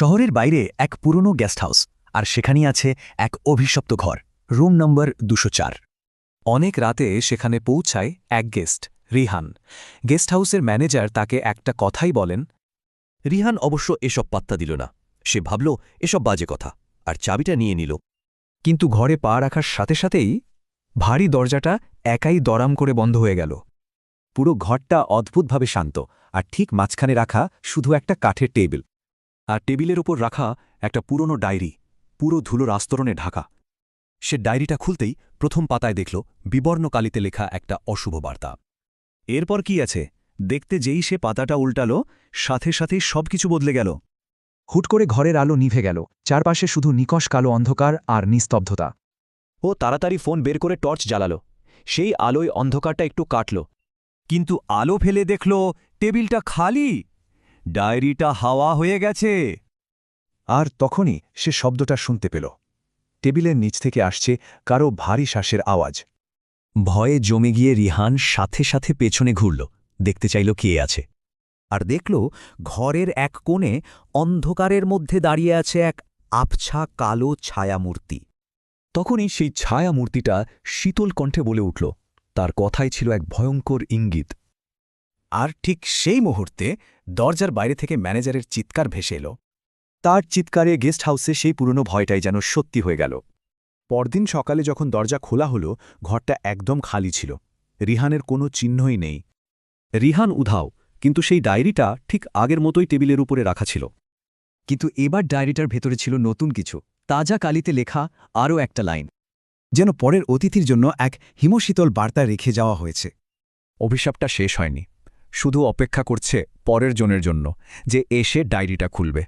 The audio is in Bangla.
শহরের বাইরে এক পুরনো গেস্ট হাউস আর সেখানেই আছে এক অভিশপ্ত ঘর রুম নম্বর দুশো অনেক রাতে সেখানে পৌঁছায় এক গেস্ট রিহান। গেস্ট হাউসের ম্যানেজার তাকে একটা কথাই বলেন, রিহান অবশ্য এসব পাত্তা দিল না। সে ভাবল, এসব বাজে কথা। আর চাবিটা নিয়ে নিল। কিন্তু ঘরে পা রাখার সাথে সাথেই ভারী দরজাটা একাই দরাম করে বন্ধ হয়ে গেল। পুরো ঘরটা অদ্ভুতভাবে শান্ত, আর ঠিক মাঝখানে রাখা শুধু একটা কাঠের টেবিল। আর টেবিলের ওপর রাখা একটা পুরনো ডায়েরি, পুরো ধুলোর আস্তরণে ঢাকা। সে ডায়েরিটা খুলতেই প্রথম পাতায় দেখল বিবর্ণ কালিতে লেখা একটা অশুভ বার্তা। এরপর কি আছে? দেখতে যেই সে পাতাটা উল্টালো, সাথে সাথেই সবকিছু বদলে গেল। হুট করে ঘরের আলো নিভে গেল, চারপাশে শুধু নিকষ কালো অন্ধকার আর নিস্তব্ধতা। ও তাড়াতাড়ি ফোন বের করে টর্চ জ্বালালো। সেই আলোয় অন্ধকারটা একটু কাটল। কিন্তু আলো ফেলে দেখল টেবিলটা খালি! ডায়েরিটা হাওয়া হয়ে গেছে। আর তখনই সে শব্দটা শুনতে পেল। টেবিলের নিচ থেকে আসছে কারও ভারী শ্বাসের আওয়াজ। ভয়ে জমে গিয়ে রিহান সাথে সাথে পেছনে ঘুরল, দেখতে চাইল কে আছে। আর দেখল ঘরের এক কোণে অন্ধকারের মধ্যে দাঁড়িয়ে আছে এক আবছা কালো ছায়ামূর্তি। তখনই সেই ছায়া মূর্তিটা শীতল কণ্ঠে বলে উঠল, তার কথাই ছিল এক ভয়ঙ্কর ইঙ্গিত। আর ঠিক সেই মুহূর্তে দরজার বাইরে থেকে ম্যানেজারের চিৎকার ভেসে এলো। তার চিৎকারে গেস্ট হাউসে সেই পুরনো ভয়টাই যেন সত্যি হয়ে গেল। পরদিন সকালে যখন দরজা খোলা হলো, ঘরটা একদম খালি ছিল। রিহানের কোনো চিহ্নই নেই। রিহান উধাও, কিন্তু সেই ডায়েরিটা ঠিক আগের মতোই টেবিলের উপরে রাখা ছিল। কিন্তু এবার ডায়েরিটার ভেতরে ছিল নতুন কিছু। তাজা কালিতে লেখা আরও একটা লাইন। যেন পরের অতিথির জন্য এক হিমশীতল বার্তা রেখে যাওয়া হয়েছে। অভিশাপটা শেষ হয়নি। শুধু অপেক্ষা করছে পরের জনের জন্য যে এসে ডায়েরিটা খুলবে।